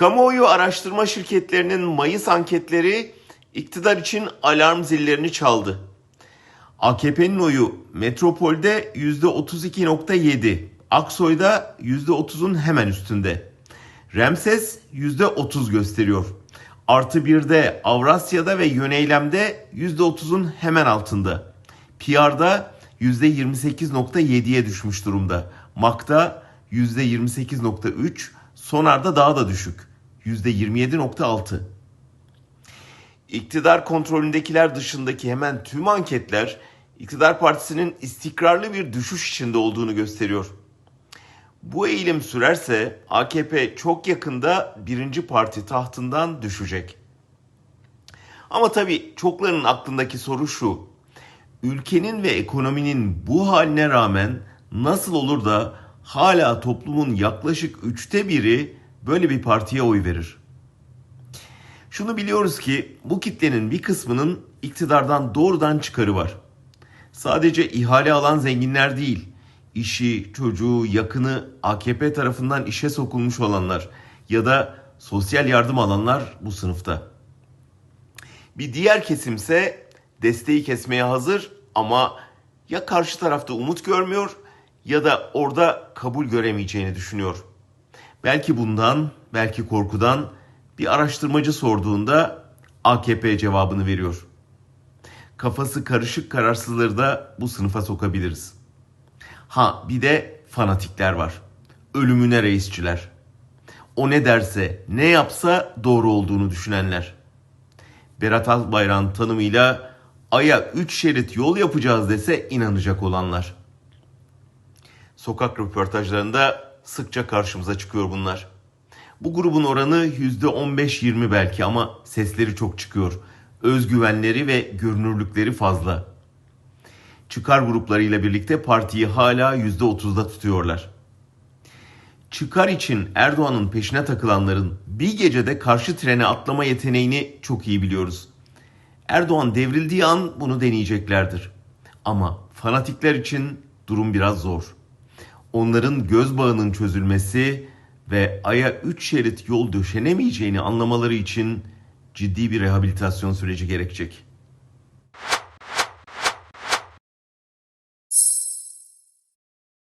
Kamuoyu araştırma şirketlerinin Mayıs anketleri iktidar için alarm zillerini çaldı. AKP'nin oyu Metropol'de %32.7, Aksoy'da %30'un hemen üstünde. Remses %30 gösteriyor. Artı bir de Avrasya'da ve Yöneylem'de %30'un hemen altında. PR'da %28.7'ye düşmüş durumda. MAK'ta %28.3, Sonar'da daha da düşük. %27.6. İktidar kontrolündekiler dışındaki hemen tüm anketler iktidar partisinin istikrarlı bir düşüş içinde olduğunu gösteriyor. Bu eğilim sürerse AKP çok yakında birinci parti tahtından düşecek. Ama tabii çoklarının aklındaki soru şu. Ülkenin ve ekonominin bu haline rağmen nasıl olur da hala toplumun yaklaşık üçte biri böyle bir partiye oy verir? Şunu biliyoruz ki bu kitlenin bir kısmının iktidardan doğrudan çıkarı var. Sadece ihale alan zenginler değil, işi, çocuğu, yakını AKP tarafından işe sokulmuş olanlar ya da sosyal yardım alanlar bu sınıfta. Bir diğer kesimse desteği kesmeye hazır ama ya karşı tarafta umut görmüyor ya da orada kabul göremeyeceğini düşünüyor. Belki bundan, belki korkudan bir araştırmacı sorduğunda AKP cevabını veriyor. Kafası karışık kararsızları da bu sınıfa sokabiliriz. Ha bir de fanatikler var. Ölümüne reisçiler. O ne derse, ne yapsa doğru olduğunu düşünenler. Berat Albayrak'ın tanımıyla Ay'a 3 şerit yol yapacağız dese inanacak olanlar. Sokak röportajlarında sıkça karşımıza çıkıyor bunlar. Bu grubun oranı %15-20 belki ama sesleri çok çıkıyor. Özgüvenleri ve görünürlükleri fazla. Çıkar gruplarıyla birlikte partiyi hala %30'da tutuyorlar. Çıkar için Erdoğan'ın peşine takılanların bir gecede karşı trene atlama yeteneğini çok iyi biliyoruz. Erdoğan devrildiği an bunu deneyeceklerdir. Ama fanatikler için durum biraz zor. Onların göz bağının çözülmesi ve aya 3 şerit yol döşenemeyeceğini anlamaları için ciddi bir rehabilitasyon süreci gerekecek.